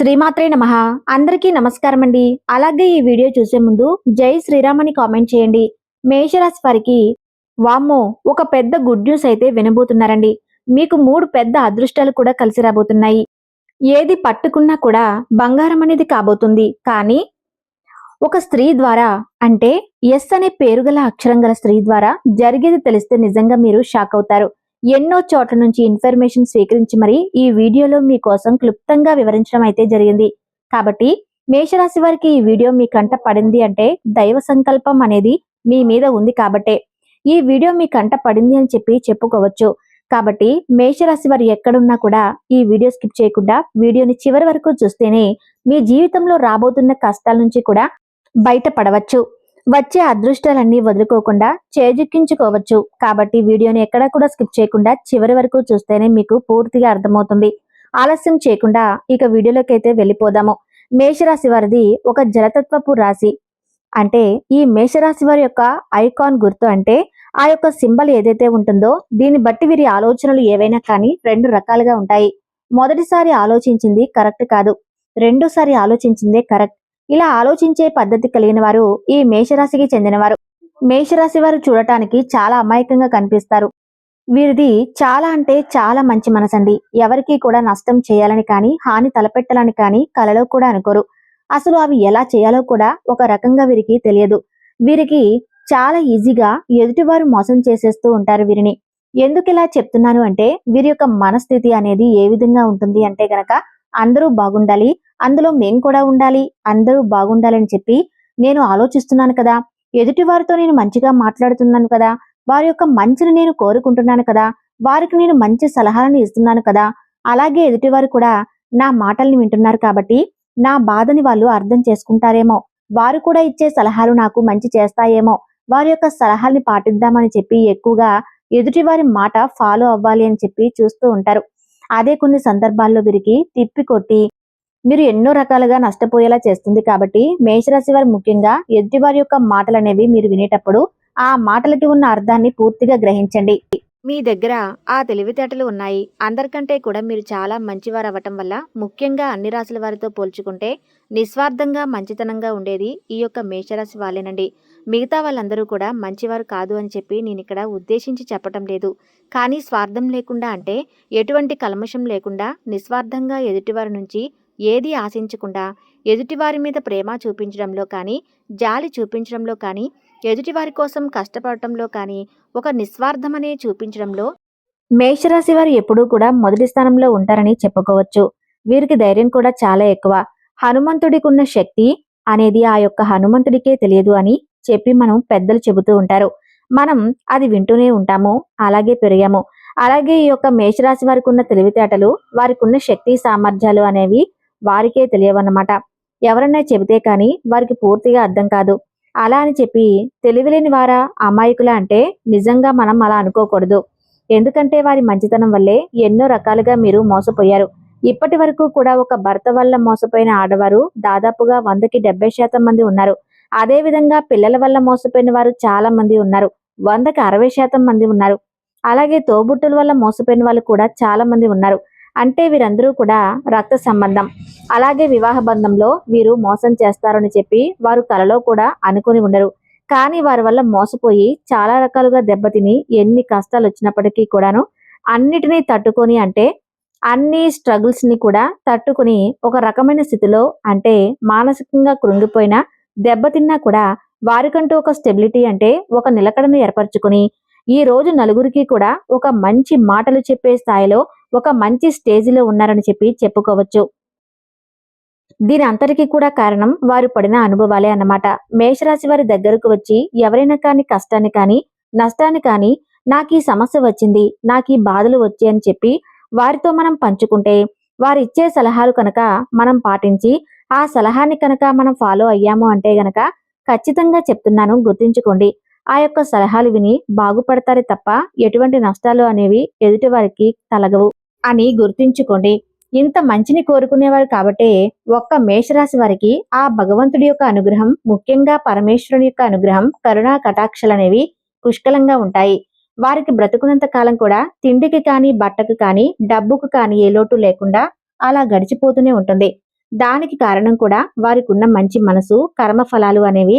శ్రీమాత్రే నమ. అందరికీ నమస్కారం అండి అలాగే ఈ వీడియో చూసే ముందు జై శ్రీరామ్ అని కామెంట్ చేయండి. మేషరాశి వారికి వామ్మో ఒక పెద్ద గుడ్ న్యూస్ అయితే వినబోతున్నారండి. మీకు మూడు పెద్ద అదృష్టాలు కూడా కలిసి రాబోతున్నాయి. ఏది పట్టుకున్నా కూడా బంగారం అనేది కాబోతుంది. కానీ ఒక స్త్రీ ద్వారా అంటే ఎస్ అనే పేరు గల అక్షరం గల స్త్రీ ద్వారా జరిగేది తెలిస్తే నిజంగా మీరు షాక్ అవుతారు. ఎన్నో చోట్ల నుంచి ఇన్ఫర్మేషన్ స్వీకరించి మరి ఈ వీడియోలో మీకోసం క్లుప్తంగా వివరించడం అయితే జరిగింది. కాబట్టి మేషరాశి వారికి ఈ వీడియో మీ కంట పడింది అంటే దైవ సంకల్పం అనేది మీ మీద ఉంది కాబట్టే. ఈ వీడియో మీ కంట పడింది అని చెప్పి చెప్పుకోవచ్చు. కాబట్టి మేషరాశి వారు ఎక్కడున్నా కూడా ఈ వీడియో స్కిప్ చేయకుండా వీడియోని చివరి వరకు చూస్తేనే మీ జీవితంలో రాబోతున్న కష్టాల నుంచి కూడా బయటపడవచ్చు. వచ్చే అదృష్టాలన్నీ వదులుకోకుండా చేజిక్కించుకోవచ్చు. కాబట్టి వీడియోని ఎక్కడా కూడా స్కిప్ చేయకుండా చివరి వరకు చూస్తేనే మీకు పూర్తిగా అర్థమవుతుంది. ఆలస్యం చేయకుండా ఇక వీడియోలోకి అయితే వెళ్ళిపోదాము. మేషరాశి వారిది ఒక జలతత్వపు రాశి. అంటే ఈ మేషరాశి వారి యొక్క ఐకాన్ గుర్తు అంటే ఆ యొక్క సింబల్ ఏదైతే ఉంటుందో దీన్ని బట్టి వీరి ఆలోచనలు ఏవైనా కానీ రెండు రకాలుగా ఉంటాయి. మొదటిసారి ఆలోచించింది కరెక్ట్ కాదు. రెండోసారి ఆలోచించిందే కరెక్ట్. ఇలా ఆలోచించే పద్ధతి కలిగిన వారు ఈ మేషరాశికి చెందినవారు. మేషరాశి వారు చూడటానికి చాలా అమాయకంగా కనిపిస్తారు. వీరిది చాలా అంటే చాలా మంచి మనసండి. ఎవరికీ కూడా నష్టం చేయాలని కానీ హాని తలపెట్టాలని కానీ కలలో కూడా అనుకోరు. అసలు అవి ఎలా చేయాలో కూడా ఒక రకంగా వీరికి తెలియదు. వీరికి చాలా ఈజీగా ఎదుటివారు మోసం చేసేస్తూ ఉంటారు వీరిని. ఎందుకు ఇలా చెప్తున్నాను అంటే వీరి యొక్క మనస్థితి అనేది ఏ విధంగా ఉంటుంది అంటే గనక అందరూ బాగుండాలి అందులో మేం కూడా ఉండాలి అందరూ బాగుండాలని చెప్పి నేను ఆలోచిస్తున్నాను కదా. ఎదుటి వారితో నేను మంచిగా మాట్లాడుతున్నాను కదా. వారి యొక్క మంచిని నేను కోరుకుంటున్నాను కదా. వారికి నేను మంచి సలహాలను ఇస్తున్నాను కదా. అలాగే ఎదుటివారు కూడా నా మాటల్ని వింటున్నారు కాబట్టి నా బాధని వాళ్ళు అర్థం చేసుకుంటారేమో. వారు కూడా ఇచ్చే సలహాలు నాకు మంచి చేస్తాయేమో. వారి యొక్క సలహాల్ని పాటిద్దామని చెప్పి ఎక్కువగా ఎదుటివారి మాట ఫాలో అవ్వాలి అని చెప్పి చూస్తూ ఉంటారు. అదే కొన్ని సందర్భాల్లో వీరికి తిప్పి కొట్టి మీరు ఎన్నో రకాలుగా నష్టపోయేలా చేస్తుంది కాబట్టి మేషరాశి వారు ముఖ్యంగా ఎదుటివారి యొక్క మాటలు అనేవి మీరు వినేటప్పుడు ఆ మాటలకి ఉన్న అర్థాన్ని పూర్తిగా గ్రహించండి. మీ దగ్గర ఆ తెలివితేటలు ఉన్నాయి. అందరికంటే కూడా మీరు చాలా మంచివారు అవ్వటం వల్ల ముఖ్యంగా అన్ని రాశుల వారితో పోల్చుకుంటే నిస్వార్థంగా మంచితనంగా ఉండేది ఈ యొక్క మేషరాశి వాళ్ళేనండి. మిగతా వాళ్ళందరూ కూడా మంచివారు కాదు అని చెప్పి నేను ఇక్కడ ఉద్దేశించి చెప్పటం లేదు. కానీ స్వార్థం లేకుండా అంటే ఎటువంటి కల్మషం లేకుండా నిస్వార్థంగా ఎదుటివారి నుంచి ఏది ఆశించకుండా ఎదుటివారి మీద ప్రేమ చూపించడంలో కానీ జాలి చూపించడంలో కానీ ఎదుటివారి కోసం కష్టపడటంలో కానీ ఒక నిస్వార్థమనే చూపించడంలో మేషరాశి వారు ఎప్పుడూ కూడా మొదటి స్థానంలో ఉంటారని చెప్పుకోవచ్చు. వీరికి ధైర్యం కూడా చాలా ఎక్కువ. హనుమంతుడికి ఉన్న శక్తి అనేది ఆ యొక్క హనుమంతుడికే తెలియదు అని చెప్పి మనం పెద్దలు చెబుతూ ఉంటారు. మనం అది వింటూనే ఉంటాము అలాగే పెరిగాము. అలాగే ఈ యొక్క మేషరాశి వారికి ఉన్న తెలివితేటలు వారికి ఉన్న శక్తి సామర్థ్యాలు అనేవి వారికే తెలియవన్నమాట. ఎవరన్నా చెబితే కానీ వారికి పూర్తిగా అర్థం కాదు. అలా అని చెప్పి తెలివిలేని వారా అమాయకుల అంటే నిజంగా మనం అలా అనుకోకూడదు. ఎందుకంటే వారి మంచితనం వల్లే ఎన్నో రకాలుగా మీరు మోసపోయారు. ఇప్పటి వరకు కూడా ఒక భర్త వల్ల మోసపోయిన ఆడవారు దాదాపుగా వందకి డెబ్బై శాతం మంది ఉన్నారు. అదే విధంగా పిల్లల వల్ల మోసపోయిన వారు చాలా మంది ఉన్నారు. వందకి అరవై శాతం మంది ఉన్నారు. అలాగే తోబుట్టుల వల్ల మోసపోయిన వాళ్ళు కూడా చాలా మంది ఉన్నారు. అంటే వీరందరూ కూడా రక్త సంబంధం. అలాగే వివాహ బంధంలో వీరు మోసం చేస్తారని చెప్పి వారు కలలో కూడా అనుకుని ఉండరు. కానీ వారి వల్ల మోసపోయి చాలా రకాలుగా దెబ్బతిని ఎన్ని కష్టాలు వచ్చినప్పటికీ కూడాను అన్నిటినీ తట్టుకొని అంటే అన్ని స్ట్రగుల్స్ని కూడా తట్టుకుని ఒక రకమైన స్థితిలో అంటే మానసికంగా కృంగిపోయిన దెబ్బతిన్నా కూడా వారికంటూ ఒక స్టెబిలిటీ అంటే ఒక నిలకడను ఏర్పరచుకుని ఈ రోజు నలుగురికి కూడా ఒక మంచి మాటలు చెప్పే స్థాయిలో ఒక మంచి స్టేజిలో ఉన్నారని చెప్పి చెప్పుకోవచ్చు. దీని అంతటికీ కూడా కారణం వారు పడిన అనుభవాలే అన్నమాట. మేషరాశి వారి దగ్గరకు వచ్చి ఎవరైనా కానీ కష్టాన్ని కానీ నష్టాన్ని కానీ నాకు ఈ సమస్య వచ్చింది నాకు ఈ బాధలు వచ్చాయని చెప్పి వారితో మనం పంచుకుంటే వారు ఇచ్చే సలహాలు కనుక మనం పాటించి ఆ సలహాని కనుక మనం ఫాలో అయ్యాము అంటే గనక ఖచ్చితంగా చెప్తున్నాను గుర్తుంచుకోండి. ఆ యొక్క సలహాలు విని బాగుపడతారే తప్ప ఎటువంటి నష్టాలు అనేవి ఎదుటి వారికి తలగవు. అని గుర్తుంచుకోండి. ఇంత మంచిని కోరుకునేవారు కాబట్టే ఒక్క మేషరాశి వారికి ఆ భగవంతుడి యొక్క అనుగ్రహం ముఖ్యంగా పరమేశ్వరుని యొక్క అనుగ్రహం కరుణా కటాక్షలనేవి పుష్కలంగా ఉంటాయి. వారికి బ్రతుకున్నంత కాలం కూడా తిండికి కానీ బట్టకు కానీ డబ్బుకు కానీ ఏ లోటు లేకుండా అలా గడిచిపోతూనే ఉంటుంది. దానికి కారణం కూడా వారికి ఉన్న మంచి మనసు కర్మ ఫలాలు అనేవి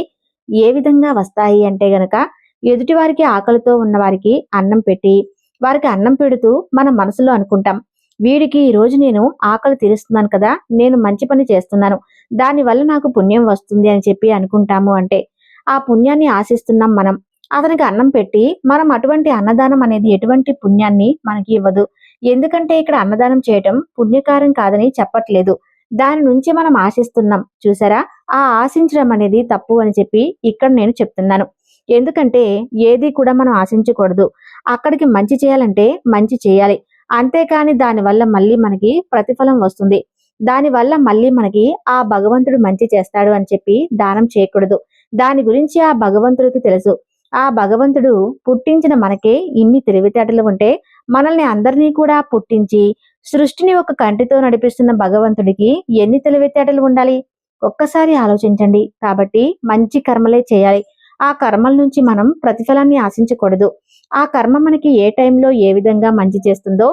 ఏ విధంగా వస్తాయి అంటే గనక ఎదుటి వారికి ఆకలితో ఉన్న వారికి అన్నం పెట్టి వారికి అన్నం పెడుతూ మన మనసులో అనుకుంటాం. వీడికి ఈ రోజు నేను ఆకలి తీరుస్తున్నాను కదా నేను మంచి పని చేస్తున్నాను. దానివల్ల నాకు పుణ్యం వస్తుంది అని చెప్పి అనుకుంటాము అంటే ఆ పుణ్యాన్ని ఆశిస్తున్నాం మనం. అతనికి అన్నం పెట్టి మనం అటువంటి అన్నదానం అనేది ఎటువంటి పుణ్యాన్ని మనకి ఇవ్వదు. ఎందుకంటే ఇక్కడ అన్నదానం చేయటం పుణ్యకారం కాదని చెప్పట్లేదు. దాని నుంచి మనం ఆశిస్తున్నాం. చూసారా? ఆ ఆశించడం అనేది తప్పు అని చెప్పి ఇక్కడ నేను చెప్తున్నాను. ఎందుకంటే ఏది కూడా మనం ఆశించకూడదు. అక్కడికి మంచి చేయాలంటే మంచి చేయాలి. అంతేకాని దానివల్ల మళ్ళీ మనకి ప్రతిఫలం వస్తుంది. దానివల్ల మళ్ళీ మనకి ఆ భగవంతుడు మంచి చేస్తాడు అని చెప్పి దానం చేయకూడదు. దాని గురించి ఆ భగవంతుడికి తెలుసు. ఆ భగవంతుడు పుట్టించిన మనకే ఇన్ని తెలివితేటలు ఉంటే మనల్ని అందరినీ కూడా పుట్టించి సృష్టిని ఒక కంటితో నడిపిస్తున్న భగవంతుడికి ఎన్ని తెలివితేటలు ఉండాలి? ఒక్కసారి ఆలోచించండి. కాబట్టి మంచి కర్మలే చేయాలి. ఆ కర్మల నుంచి మనం ప్రతిఫలాన్ని ఆశించకూడదు. ఆ కర్మ మనకి ఏ టైంలో ఏ విధంగా మంచి చేస్తుందో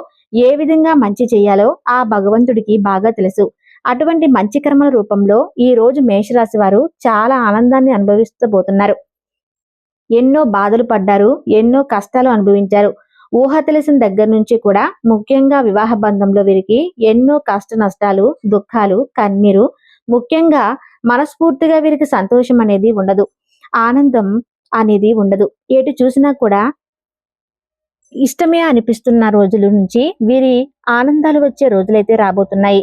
ఏ విధంగా మంచి చేయాలో ఆ భగవంతుడికి బాగా తెలుసు. అటువంటి మంచి కర్మల రూపంలో ఈ రోజు మేషరాశి వారు చాలా ఆనందాన్ని అనుభవిస్తబోతున్నారు. ఎన్నో బాధలు పడ్డారు ఎన్నో కష్టాలు అనుభవించారు. ఊహ తెలిసిన దగ్గర నుంచి కూడా ముఖ్యంగా వివాహ బంధంలో వీరికి ఎన్నో కష్ట నష్టాలు దుఃఖాలు కన్నీరు ముఖ్యంగా మనస్ఫూర్తిగా వీరికి సంతోషం అనేది ఉండదు. ఆనందం అనేది ఉండదు. ఎటు చూసినా కూడా ఇష్టమే అనిపిస్తున్న రోజుల నుంచి వీరి ఆనందాలు వచ్చే రోజులైతే రాబోతున్నాయి.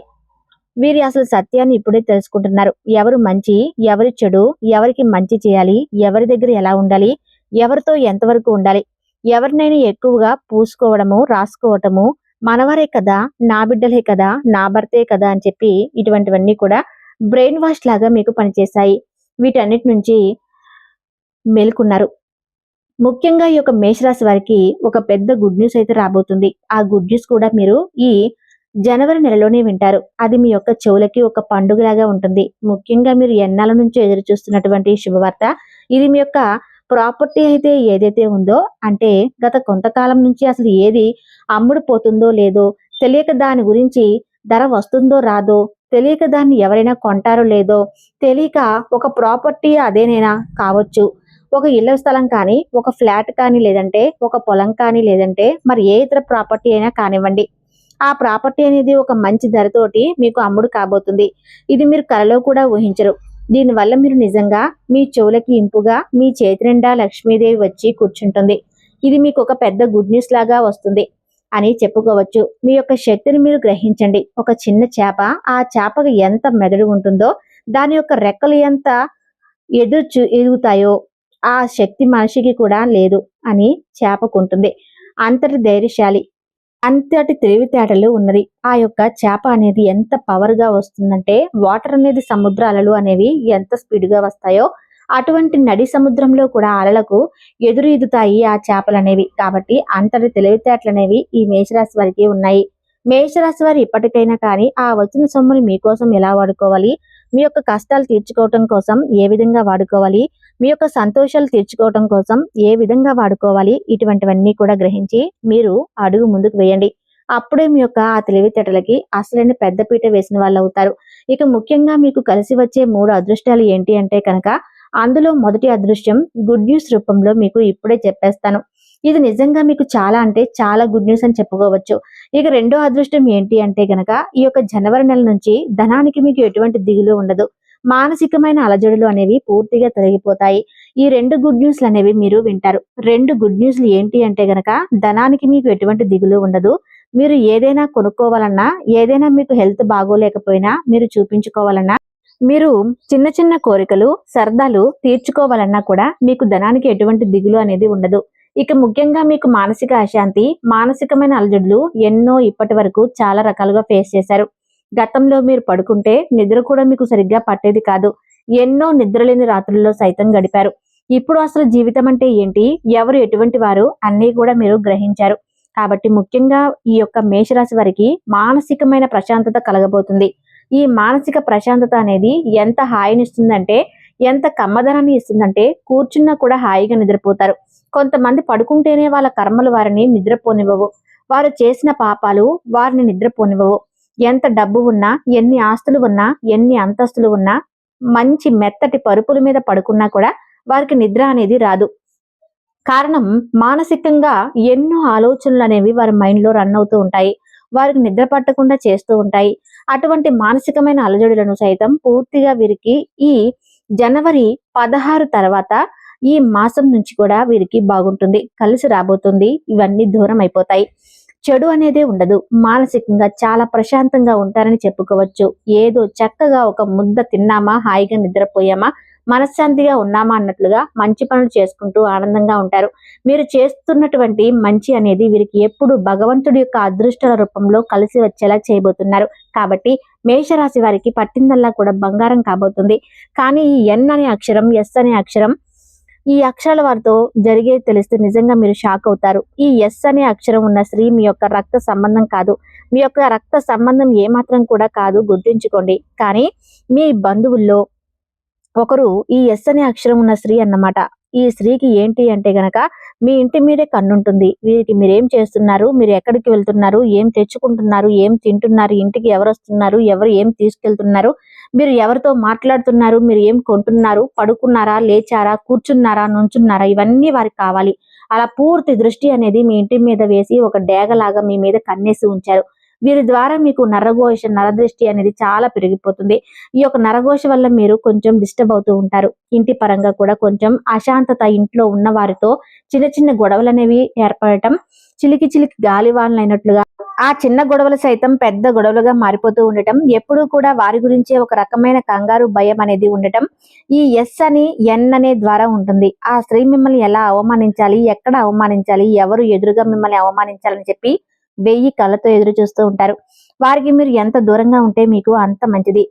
వీరి అసలు సత్యాన్ని ఇప్పుడే తెలుసుకుంటున్నారు. ఎవరు మంచి ఎవరి చెడు ఎవరికి మంచి చేయాలి ఎవరి దగ్గర ఎలా ఉండాలి ఎవరితో ఎంతవరకు ఉండాలి ఎవరినైనా ఎక్కువగా పూసుకోవడము రాసుకోవటము మనవారే కదా నా బిడ్డలే కదా నా భర్తే కదా అని చెప్పి ఇటువంటివన్నీ కూడా బ్రెయిన్ వాష్ లాగా మీకు పనిచేశాయి వీటన్నిటి నుంచి మేల్కొన్నారు. ముఖ్యంగా ఈ యొక్క మేషరాశి వారికి ఒక పెద్ద గుడ్ న్యూస్ అయితే రాబోతుంది. ఆ గుడ్ న్యూస్ కూడా మీరు ఈ జనవరి నెలలోనే వింటారు. అది మీ యొక్క చెవులకి ఒక పండుగలాగా ఉంటుంది. ముఖ్యంగా మీరు ఎన్నాల నుంచి ఎదురు చూస్తున్నటువంటి శుభవార్త ఇది మీ యొక్క ప్రాపర్టీ అయితే ఏదైతే ఉందో అంటే గత కొంతకాలం నుంచి అసలు ఏది అమ్ముడు పోతుందో లేదో తెలియక దాని గురించి ధర వస్తుందో రాదో తెలియక దాన్ని ఎవరైనా కొంటారో లేదో తెలియక ఒక ప్రాపర్టీ అదేనైనా కావచ్చు. ఒక ఇళ్ళ స్థలం కానీ ఒక ఫ్లాట్ కానీ లేదంటే ఒక పొలం కానీ లేదంటే మరి ఏ ఇతర ప్రాపర్టీ అయినా కానివ్వండి. ఆ ప్రాపర్టీ అనేది ఒక మంచి ధరతోటి మీకు అమ్ముడు కాబోతుంది. ఇది మీరు కలలో కూడా ఊహించరు. దీనివల్ల మీరు నిజంగా మీ చెవులకి ఇంపుగా మీ చేతి నిండా లక్ష్మీదేవి వచ్చి కూర్చుంటుంది. ఇది మీకు ఒక పెద్ద గుడ్ న్యూస్ లాగా వస్తుంది అని చెప్పుకోవచ్చు. మీ యొక్క శక్తిని మీరు గ్రహించండి. ఒక చిన్న చేప ఆ చేపకు ఎంత మెదడు ఉంటుందో దాని యొక్క రెక్కలు ఎంత ఎదురు చూ- ఎదుగుతాయో ఆ శక్తి మనిషికి కూడా లేదు అని చేపకుంటుంది. అంతటి ధైర్యశాలి అంతటి తెలివితేటలు ఉన్నది. ఆ యొక్క చేప అనేది ఎంత పవర్గా వస్తుందంటే వాటర్ అనేది సముద్ర అలలు అనేవి ఎంత స్పీడ్గా వస్తాయో అటువంటి నడి సముద్రంలో కూడా అలలకు ఎదురు ఈదుతాయి ఆ చేపలు అనేవి. కాబట్టి అంతటి తెలివితేటలు అనేవి ఈ మేషరాశి వారికి ఉన్నాయి. మేషరాశి వారు ఇప్పటికైనా కానీ ఆ వచ్చిన సొమ్ముని మీకోసం ఎలా వాడుకోవాలి మీ యొక్క కష్టాలు తీర్చుకోవటం కోసం ఏ విధంగా వాడుకోవాలి మీ యొక్క సంతోషాలు తీర్చుకోవటం కోసం ఏ విధంగా వాడుకోవాలి? ఇటువంటివన్నీ కూడా గ్రహించి మీరు అడుగు ముందుకు వేయండి. అప్పుడే మీ యొక్క ఆ తెలివితేటలకి అసలైన పెద్దపీట వేసిన వాళ్ళు అవుతారు. ఇక ముఖ్యంగా మీకు కలిసి వచ్చే మూడు అదృష్టాలు ఏంటి అంటే కనుక అందులో మొదటి అదృశ్యం గుడ్ న్యూస్ రూపంలో మీకు ఇప్పుడే చెప్పేస్తాను. ఇది నిజంగా మీకు చాలా అంటే చాలా గుడ్ న్యూస్ అని చెప్పుకోవచ్చు. ఇక రెండో అదృష్టం ఏంటి అంటే గనక ఈ యొక్క జనవరి నెల నుంచి ధనానికి మీకు ఎటువంటి దిగులు ఉండదు. మానసికమైన అలజడులు అనేవి పూర్తిగా తొలగిపోతాయి. ఈ రెండు గుడ్ న్యూస్లు అనేవి మీరు వింటారు. రెండు గుడ్ న్యూస్లు ఏంటి అంటే గనక ధనానికి మీకు ఎటువంటి దిగులు ఉండదు. మీరు ఏదైనా కొనుక్కోవాలన్నా ఏదైనా మీకు హెల్త్ బాగోలేకపోయినా మీరు చూపించుకోవాలన్నా మీరు చిన్న చిన్న కోరికలు సరదాలు తీర్చుకోవాలన్నా కూడా మీకు ధనానికి ఎటువంటి దిగులు అనేది ఉండదు. ఇక ముఖ్యంగా మీకు మానసిక అశాంతి మానసికమైన అలజడులు ఎన్నో ఇప్పటి వరకు చాలా రకాలుగా ఫేస్ చేశారు. గతంలో మీరు పడుకుంటే నిద్ర కూడా మీకు సరిగ్గా పట్టేది కాదు. ఎన్నో నిద్రలేని రాత్రుల్లో సైతం గడిపారు. ఇప్పుడు అసలు జీవితం అంటే ఏంటి? ఎవరు ఎటువంటి వారు? అన్నీ కూడా మీరు గ్రహించారు. కాబట్టి ముఖ్యంగా ఈ యొక్క మేషరాశి వారికి మానసికమైన ప్రశాంతత కలగబోతుంది. ఈ మానసిక ప్రశాంతత అనేది ఎంత హాయినిస్తుందంటే ఎంత కమ్మదనాన్ని ఇస్తుందంటే కూర్చున్నా కూడా హాయిగా నిద్రపోతారు. కొంతమంది పడుకుంటేనే వాళ్ళ కర్మలు వారిని నిద్రపోనివ్వవు. వారు చేసిన పాపాలు వారిని నిద్రపోనివ్వవు. ఎంత డబ్బు ఉన్నా ఎన్ని ఆస్తులు ఉన్నా ఎన్ని అంతస్తులు ఉన్నా మంచి మెత్తటి పరుపుల మీద పడుకున్నా కూడా వారికి నిద్ర అనేది రాదు. కారణం మానసికంగా ఎన్నో ఆలోచనలు అనేవి వారి మైండ్లో రన్ అవుతూ ఉంటాయి. వారికి నిద్ర పట్టకుండా చేస్తూ ఉంటాయి. అటువంటి మానసికమైన అలజడులను సైతం పూర్తిగా వీరికి ఈ జనవరి పదహారు తర్వాత ఈ మాసం నుంచి కూడా వీరికి బాగుంటుంది. కలిసి రాబోతుంది. ఇవన్నీ దూరం అయిపోతాయి. చెడు అనేది ఉండదు. మానసికంగా చాలా ప్రశాంతంగా ఉంటారని చెప్పుకోవచ్చు. ఏదో చక్కగా ఒక ముద్ద తిన్నామా హాయిగా నిద్రపోయామా మనశ్శాంతిగా ఉన్నామా అన్నట్లుగా మంచి పనులు చేసుకుంటూ ఆనందంగా ఉంటారు. మీరు చేస్తున్నటువంటి మంచి అనేది వీరికి ఎప్పుడు భగవంతుడి యొక్క అదృష్టాల రూపంలో కలిసి వచ్చేలా చేయబోతున్నారు. కాబట్టి మేషరాశి వారికి పట్టిందల్లా కూడా బంగారం కాబోతుంది. కానీ ఈ ఎన్ అనే అక్షరం ఎస్ అనే అక్షరం ఈ అక్షరాల వారితో జరిగేది తెలిస్తే నిజంగా మీరు షాక్ అవుతారు. ఈ ఎస్ అనే అక్షరం ఉన్న స్త్రీ మీ యొక్క రక్త సంబంధం కాదు. మీ యొక్క రక్త సంబంధం ఏమాత్రం కూడా కాదు గుర్తుంచుకోండి. కానీ మీ బంధువుల్లో ఒకరు ఈ ఎస్ అనే అక్షరం ఉన్న స్త్రీ అన్నమాట. ఈ స్త్రీకి ఏంటి అంటే గనక మీ ఇంటి మీదే కన్నుంటుంది. వీరికి మీరు ఏం చేస్తున్నారు? మీరు ఎక్కడికి వెళ్తున్నారు? ఏం తెచ్చుకుంటున్నారు? ఏం తింటున్నారు? ఇంటికి ఎవరు వస్తున్నారు ఎవరు ఏం తీసుకెళ్తున్నారు? మీరు ఎవరితో మాట్లాడుతున్నారు? మీరు ఏం కొంటున్నారు? పడుకున్నారా? లేచారా? కూర్చున్నారా? నుంచున్నారా? ఇవన్నీ వారికి కావాలి. అలా పూర్తి దృష్టి అనేది మీ ఇంటి మీద వేసి ఒక డేగలాగా మీ మీద కన్నేసి ఉంచారు. వీరి ద్వారా మీకు నరఘోష నరదృష్టి అనేది చాలా పెరిగిపోతుంది. ఈ యొక్క నరఘోష వల్ల మీరు కొంచెం డిస్టర్బ్ అవుతూ ఉంటారు. ఇంటి పరంగా కూడా కొంచెం అశాంతత ఇంట్లో ఉన్న వారితో చిన్న చిన్న గొడవలు అనేవి ఏర్పడటం చిలికి చిలికి గాలివాన్లు అయినట్లుగా ఆ చిన్న గొడవలు సైతం పెద్ద గొడవలుగా మారిపోతూ ఉండటం ఎప్పుడూ కూడా వారి గురించే ఒక రకమైన కంగారు భయం అనేది ఉండటం ఈ ఎస్ అని ఎన్ అనే ద్వారా ఉంటుంది. ఆ స్త్రీ మిమ్మల్ని ఎలా అవమానించాలి ఎక్కడ అవమానించాలి ఎవరు ఎదురుగా మిమ్మల్ని అవమానించాలని చెప్పి వెయ్యి కళ్ళతో ఎదురు చూస్తూ ఉంటారు. వారికి మీరు ఎంత దూరంగా ఉంటే మీకు అంత మంచిది.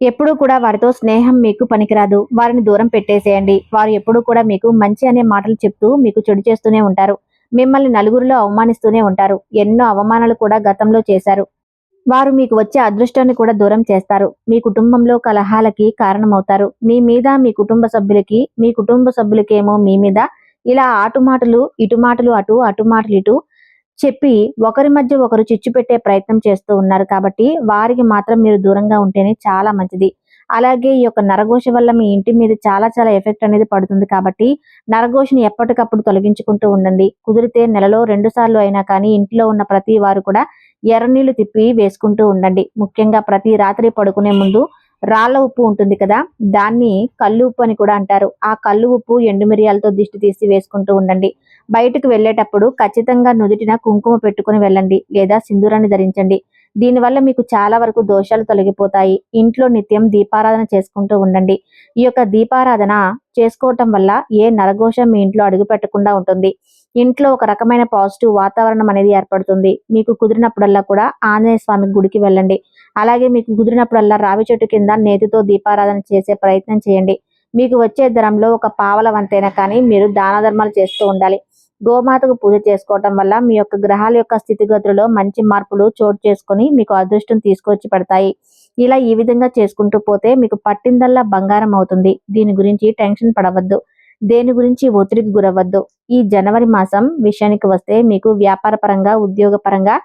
ఎప్పుడూ కూడా వారితో స్నేహం మీకు పనికిరాదు. వారిని దూరం పెట్టేసేయండి. వారు ఎప్పుడూ కూడా మీకు మంచి అనే మాటలు చెప్తూ మీకు చెడు చేస్తూనే ఉంటారు. మిమ్మల్ని నలుగురిలో అవమానిస్తూనే ఉంటారు. ఎన్నో అవమానాలు కూడా గతంలో చేశారు. వారు మీకు వచ్చే అదృష్టాన్ని కూడా దూరం చేస్తారు. మీ కుటుంబంలో కలహాలకి కారణమవుతారు. మీ మీద మీ కుటుంబ సభ్యులకి మీ కుటుంబ సభ్యులకేమో మీ మీద ఇలా ఆటుమాటలు ఇటుమాటలు ఇటు మాటలు అటు అటు మాటలు ఇటు చెప్పి ఒకరి మధ్య ఒకరు చిచ్చు పెట్టే ప్రయత్నం చేస్తూ ఉన్నారు కాబట్టి వారికి మాత్రం మీరు దూరంగా ఉంటేనే చాలా మంచిది. అలాగే ఈ యొక్క నరఘోష వల్ల మీ ఇంటి మీద చాలా చాలా ఎఫెక్ట్ అనేది పడుతుంది కాబట్టి నరఘోషని ఎప్పటికప్పుడు తొలగించుకుంటూ ఉండండి. కుదిరితే నెలలో రెండు సార్లు అయినా కానీ ఇంట్లో ఉన్న ప్రతి వారు కూడా ఎర్రనీళ్ళు తిప్పి వేసుకుంటూ ఉండండి. ముఖ్యంగా ప్రతి రాత్రి పడుకునే ముందు రాళ్ళ ఉప్పు ఉంటుంది కదా దాన్ని కళ్ళు ఉప్పు అని కూడా అంటారు. ఆ కళ్ళు ఉప్పు ఎండు మిరియాలతో దిష్టి తీసి వేసుకుంటూ ఉండండి. బయటకు వెళ్ళేటప్పుడు ఖచ్చితంగా నుదుటిన కుంకుమ పెట్టుకుని వెళ్ళండి లేదా సింధూరాన్ని ధరించండి. దీనివల్ల మీకు చాలా వరకు దోషాలు తొలగిపోతాయి. ఇంట్లో నిత్యం దీపారాధన చేసుకుంటూ ఉండండి. ఈ యొక్క దీపారాధన చేసుకోవటం వల్ల ఏ నరఘోషం మీ ఇంట్లో అడుగు పెట్టకుండా ఉంటుంది. ఇంట్లో ఒక రకమైన పాజిటివ్ వాతావరణం అనేది ఏర్పడుతుంది. మీకు కుదిరినప్పుడల్లా కూడా ఆంజనేయ స్వామి గుడికి వెళ్ళండి. అలాగే మీకు కుదిరినప్పుడల్లా రావి చెట్టు కింద నేతితో దీపారాధన చేసే ప్రయత్నం చేయండి. మీకు వచ్చే ధరంలో ఒక పావల వంతైనా కానీ మీరు దాన ధర్మాలు చేస్తూ ఉండాలి. గోమాతకు పూజ చేసుకోవటం వల్ల మీ యొక్క గ్రహాల యొక్క స్థితిగతులలో మంచి మార్పులు చోటు చేసుకొని మీకు అదృష్టం తీసుకొచ్చి పెడతాయి. ఇలా ఈ విధంగా చేసుకుంటూ పోతే మీకు పట్టిందల్లా బంగారం అవుతుంది. దీని గురించి టెన్షన్ పడవద్దు. దేని గురించి ఒత్తిడికి గురవద్దు ఈ జనవరి మాసం విషయానికి వస్తే మీకు వ్యాపార పరంగా ఉద్యోగ పరంగా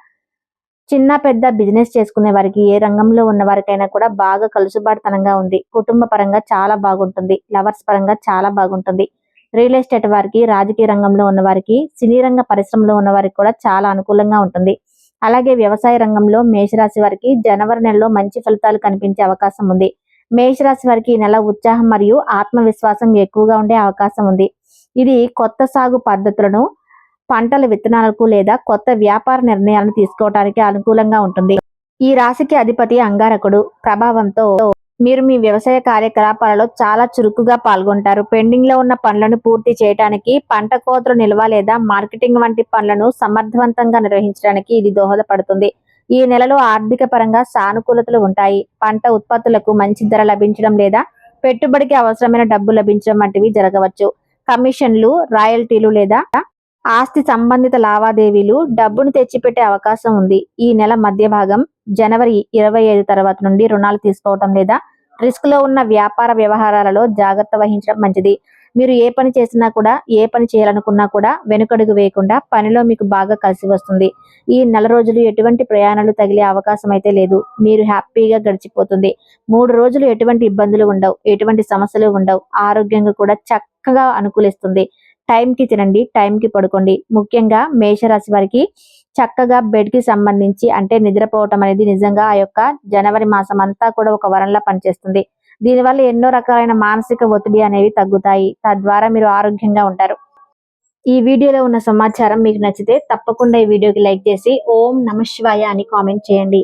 చిన్న పెద్ద బిజినెస్ చేసుకునే వారికి ఏ రంగంలో ఉన్న వారికైనా కూడా బాగా కలుసుబాటుతనంగా ఉంది. కుటుంబ పరంగా చాలా బాగుంటుంది. లవర్స్ పరంగా చాలా బాగుంటుంది. రియల్ ఎస్టేట్ వారికి రాజకీయ రంగంలో ఉన్న వారికి సినీ రంగ పరిశ్రమలో ఉన్న వారికి కూడా చాలా అనుకూలంగా ఉంటుంది. అలాగే వ్యవసాయ రంగంలో మేషరాశి వారికి జనవరి నెలలో మంచి ఫలితాలు కనిపించే అవకాశం ఉంది. మేషరాశి వారికి ఈ నెల ఉత్సాహం మరియు ఆత్మవిశ్వాసం ఎక్కువగా ఉండే అవకాశం ఉంది. ఇది కొత్త సాగు పద్ధతులను పంటల విత్తనాలకు లేదా కొత్త వ్యాపార నిర్ణయాలను తీసుకోవటానికి అనుకూలంగా ఉంటుంది. ఈ రాశికి అధిపతి అంగారకుడు ప్రభావంతో మీరు మీ వ్యవసాయ కార్యకలాపాలలో చాలా చురుకుగా పాల్గొంటారు. పెండింగ్లో ఉన్న పనులను పూర్తి చేయడానికి పంట కోతలు నిల్వ లేదా మార్కెటింగ్ వంటి పనులను సమర్థవంతంగా నిర్వహించడానికి ఇది దోహదపడుతుంది. ఈ నెలలో ఆర్థిక పరంగా సానుకూలతలు ఉంటాయి. పంట ఉత్పత్తులకు మంచి ధర లభించడం లేదా పెట్టుబడికి అవసరమైన డబ్బు లభించడం వంటివి జరగవచ్చు. కమిషన్లు రాయల్టీలు లేదా ఆస్తి సంబంధిత లావాదేవీలు డబ్బును తెచ్చిపెట్టే అవకాశం ఉంది. ఈ నెల మధ్య భాగం జనవరి ఇరవై ఐదు తర్వాత నుండి రుణాలు తీసుకోవటం లేదా రిస్క్లో ఉన్న వ్యాపార వ్యవహారాలలో జాగ్రత్త వహించడం మంచిది. మీరు ఏ పని చేసినా కూడా ఏ పని చేయాలనుకున్నా కూడా వెనుకడుగు వేయకుండా పనిలో మీకు బాగా కలిసి వస్తుంది. ఈ నెల రోజులు ఎటువంటి ప్రయాణాలు తగిలే అవకాశం అయితే లేదు. మీరు హ్యాపీగా గడిచిపోతుంది. మూడు రోజులు ఎటువంటి ఇబ్బందులు ఉండవు ఎటువంటి సమస్యలు ఉండవు. ఆరోగ్యంగా కూడా చక్కగా అనుకూలిస్తుంది. టైంకి తినండి టైంకి పడుకోండి. ముఖ్యంగా మేషరాశి వారికి చక్కగా బెడ్కి సంబంధించి అంటే నిద్రపోవటం అనేది నిజంగా ఆ యొక్క జనవరి మాసం అంతా కూడా ఒక వరంలా పనిచేస్తుంది. దీనివల్ల ఎన్నో రకాలైన మానసిక ఒత్తిడి అనేవి తగ్గుతాయి. తద్వారా మీరు ఆరోగ్యంగా ఉంటారు. ఈ వీడియోలో ఉన్న సమాచారం మీకు నచ్చితే తప్పకుండా ఈ వీడియోకి లైక్ చేసి ఓం నమ శివాయ అని కామెంట్ చేయండి.